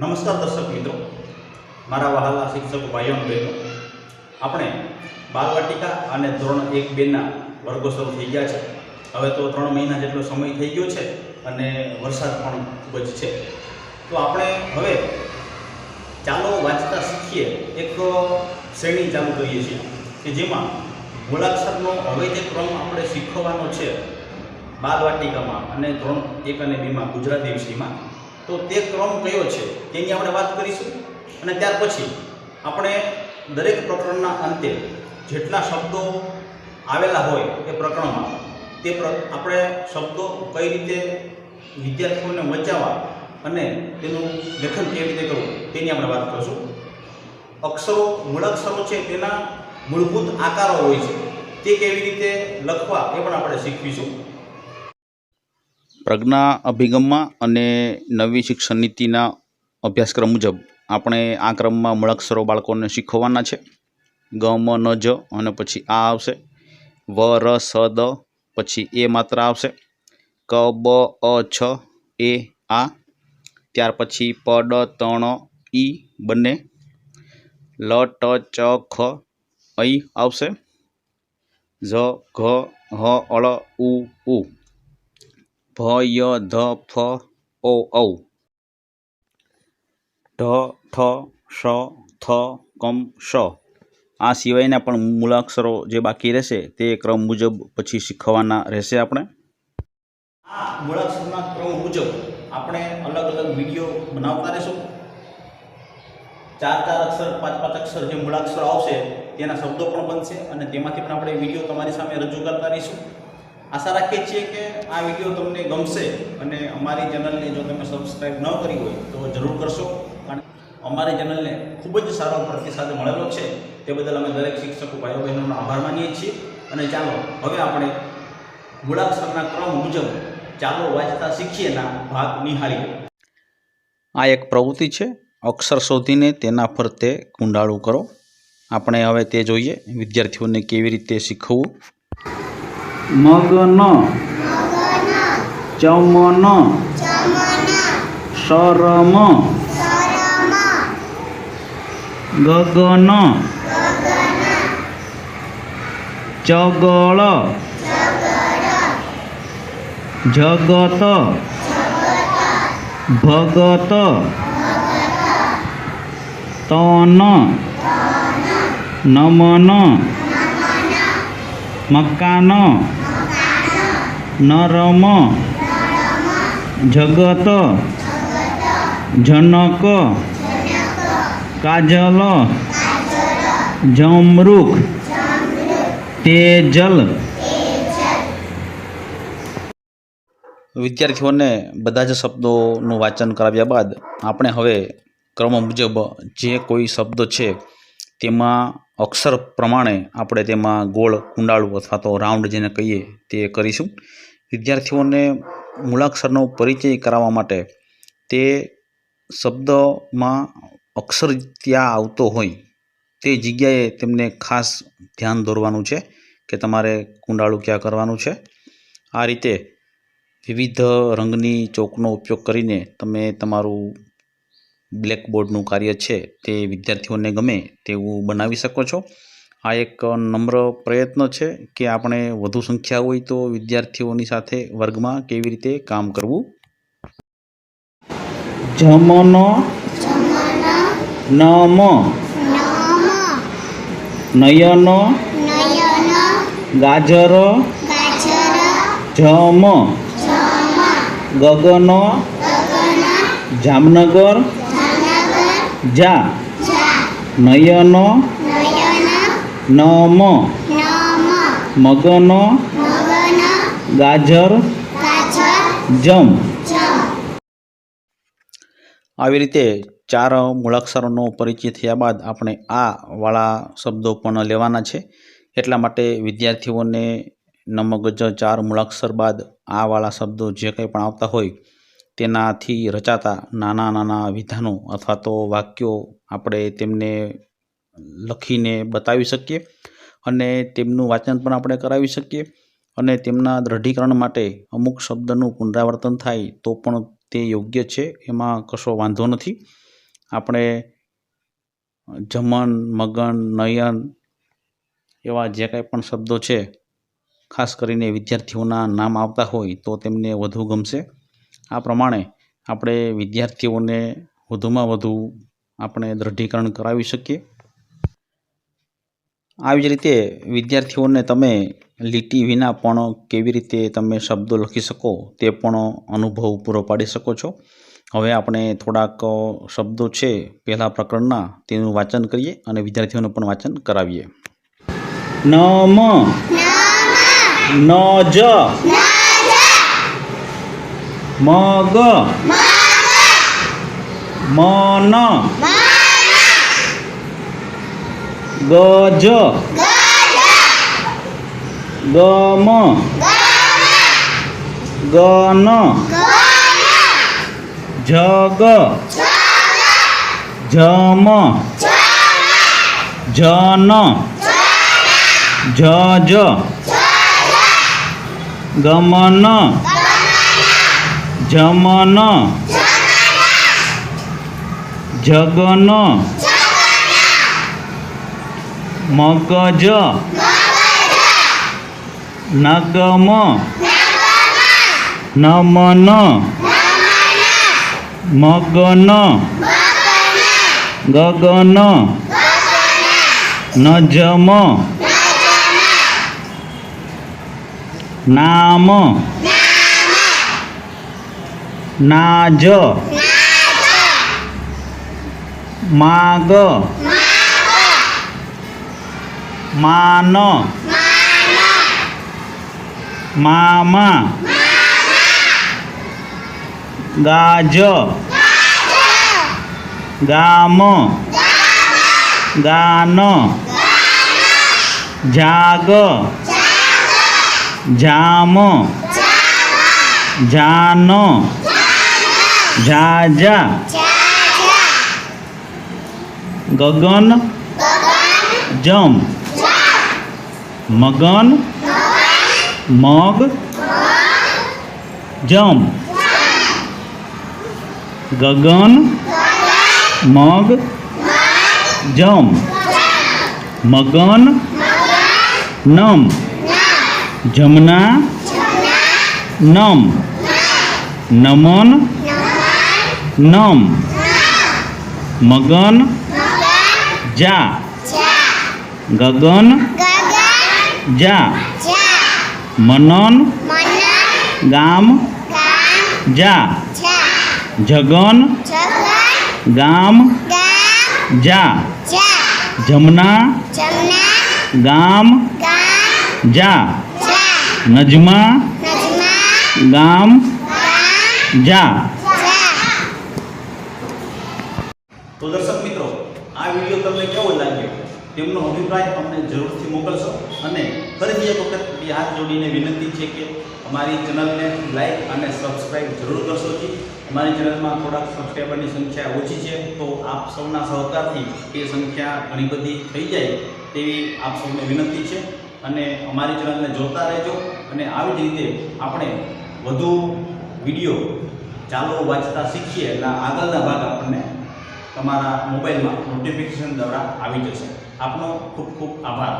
નમસ્કાર દર્શક મિત્રો. મારા વહાલા શિક્ષક ભાઈઓ બહેનો. આપણે બાલવાટિકા અને ધોરણ એક બેના વર્ગો શરૂ થઈ ગયા છે. હવે તો ત્રણ મહિના જેટલો સમય થઈ ગયો છે અને વરસાદ પણ ખૂબ જ છે. તો આપણે હવે ચાલો વાંચતા શીખીએ એક શ્રેણી ચાલુ કરીએ છીએ કે જેમાં મૂળાક્ષરનો હવે જે ક્રમ આપણે શીખવવાનો છે બાલવાટિકામાં અને ધોરણ એક અને બેમાં ગુજરાતી વિષયમાં. તો તે ક્રમ કયો છે તેની આપણે વાત કરીશું. અને ત્યાર પછી આપણે દરેક પ્રકરણના અંતે જેટલા શબ્દો આવેલા હોય એ પ્રકરણમાં તે આપણે શબ્દો કઈ રીતે વિદ્યાર્થીઓને વચાવવા અને તેનું લેખન કેવી રીતે કરવું તેની આપણે વાત કરીશું. અક્ષરો મૂળાક્ષરો છે તેના મૂળભૂત આકારો હોય છે તે કેવી રીતે લખવા એ પણ આપણે શીખવીશું. પ્રજ્ઞા અભિગમમાં અને નવી શિક્ષણ નીતિના અભ્યાસક્રમ મુજબ આપણે આ ક્રમમાં મૂળાક્ષરો બાળકોને શીખવવાના છે. ગ, મ, ન, જ અને પછી આ આવશે. વ, ર, સ, દ પછી એ માત્ર આવશે. ક, બ, અ, છ, એ, આ. ત્યાર પછી પ, ડ તણ ઈ બંને. લ, ટ, ચ, ખ અહીં આવશે. ઝ, ઘ, હ, અળ, ઉ ઉ. ભ ય ધ ફ ઓ ઔ. ઢ ઠ શ થ, કમ શ આ સિવાયના પણ મૂળાક્ષરો જે બાકી રહેશે તે ક્રમ મુજબ પછી શીખવાના રહેશે આપણે. આ મૂળાક્ષરના ક્રમ મુજબ આપણે અલગ અલગ વીડિયો બનાવતા રહેશું. ચાર ચાર અક્ષર, પાંચ પાંચ અક્ષર જે મૂળાક્ષરો આવશે તેના શબ્દો પણ બનશે અને તેમાંથી પણ આપણે વીડિયો તમારી સામે રજૂ કરતા રહીશું. આશા રાખીએ છીએ કે આ વીડિયો તમને ગમશે અને અમારી ચેનલને જો તમે સબસ્ક્રાઈબ ન કરી હોય તો જરૂર કરશો. કારણ અમારી ચેનલને ખૂબ જ સારો પ્રતિસાદ મળેલો છે. તે બદલ અમે દરેક શિક્ષકો ભાઈઓ બહેનોનો આભાર માનીએ છીએ. અને ચાલો, હવે આપણે મૂળાક્ષરના ક્રમ મુજબ ચાલો વાંચતા શીખીએના ભાગ નિહાળીએ. આ એક પ્રવૃત્તિ છે. અક્ષર શોધીને તેના ફરતે કુંડાળું કરો. આપણે હવે તે જોઈએ વિદ્યાર્થીઓને કેવી રીતે શીખવવું. મગન ચમન શરમ ગગન ચગળ જગત ભગત તન નમન મકાન નરમ જગત, જનક, કાજલ જમરૂખ તેજલ. વિદ્યાર્થીઓને બધા જ શબ્દોનું વાંચન કરાવ્યા બાદ આપણે હવે ક્રમ મુજબ જે કોઈ શબ્દ છે તેમાં અક્ષર પ્રમાણે આપણે તેમાં ગોળ, કુંડાળું અથવા તો રાઉન્ડ જેને કહીએ તે કરીશું. વિદ્યાર્થીઓને મૂળાક્ષરનો પરિચય કરાવવા માટે તે શબ્દમાં અક્ષર ત્યાં આવતો હોય તે જગ્યાએ તેમને ખાસ ધ્યાન દોરવાનું છે કે તમારે કુંડાળું ક્યાં કરવાનું છે. આ રીતે વિવિધ રંગની ચોકનો ઉપયોગ કરીને તમે તમારું બ્લેકબોર્ડનું કાર્ય છે તે વિદ્યાર્થીઓને ગમે તેવું બનાવી શકો છો. આ એક નમ્ર પ્રયત્ન છે કે આપણે વધુ સંખ્યા હોય તો વિદ્યાર્થીઓની સાથે વર્ગમાં કેવી રીતે કામ કરવું? જમન નમ. નયન ગાજર. જમ. ગગન. જામનગર. જા. નયન નમ. મગન ગાજર જમ. આવી રીતે ચાર મૂળાક્ષરોનો પરિચય થયા બાદ આપણે આ વાળા શબ્દો પણ લેવાના છે. એટલા માટે વિદ્યાર્થીઓને નમગજ ચાર મૂળાક્ષર બાદ આ વાળા શબ્દો જે કંઈ પણ આવતા હોય તેનાથી રચાતા નાના નાના વિધાનો અથવા તો વાક્યો આપણે તેમને લખીને બતાવી શકીએ અને તેમનું વાંચન પણ આપણે કરાવી શકીએ અને તેમના દ્રઢીકરણ માટે અમુક શબ્દનું પુનરાવર્તન થાય તો પણ તે યોગ્ય છે, એમાં કશો વાંધો નથી. આપણે જમન, મગન, નયન એવા જે કાંઈ પણ શબ્દો છે, ખાસ કરીને વિદ્યાર્થીઓના નામ આવતા હોય તો તેમને વધુ ગમશે. આ પ્રમાણે આપણે વિદ્યાર્થીઓને વધુમાં વધુ આપણે દ્રઢીકરણ કરાવી શકીએ. આવી જ રીતે વિદ્યાર્થીઓને તમે લીટી વિના પણ કેવી રીતે તમે શબ્દો લખી શકો તે પણ અનુભવ પૂરો પાડી શકો છો. હવે આપણે થોડાક શબ્દો છે પહેલા પ્રકરણના તેનું વાંચન કરીએ અને વિદ્યાર્થીઓનું પણ વાંચન કરાવીએ. ન મ ન જ મ ગમ. ગન. જગ. જમ. જન. જજ. ગમન. જમન. જગન. મગજ નગમ નમન મગન ગગન નજમ નામ નાજ માગ માન મામા ગાજ ગામ ગાન જાગ જામ જાન ઝાઝા ગગન જમ મગન, મગ, જમ. ગગન, મગ, જમ. મગન, નમ. જમના, નમ. નમન, નમ. મગન, જા. ગગન જા. મનન. ગામ. જા. જગન. ગામ. જા. જમના. ગામ. જા. નજમા. ગામ. જા તો દર્શક મિત્રો આ વીડિયો તમને કેવો લાગ્યો તેમનો અભિપ્રાય અમને જરૂરથી મોકલશો. અને ફરીથી એક વખત હાથ જોડીને વિનંતી છે કે અમારી ચેનલને લાઈક અને સબસ્ક્રાઈબ જરૂર કરશો જી. અમારી ચેનલમાં થોડાક સબસ્ક્રાઈબરની સંખ્યા ઓછી છે, તો આપ સૌના સહકારથી એ સંખ્યા ઘણી બધી થઈ જાય તેવી આપ સૌને વિનંતી છે. અને અમારી ચેનલને જોતા રહેજો અને આવી જ રીતે આપણે વધુ વીડિયો ચાલો વાંચતા શીખીએ એટલે આગળના ભાગ આપણને તમારા મોબાઈલમાં નોટિફિકેશન દ્વારા આવી જશે. આપનો ખૂબ ખૂબ આભાર.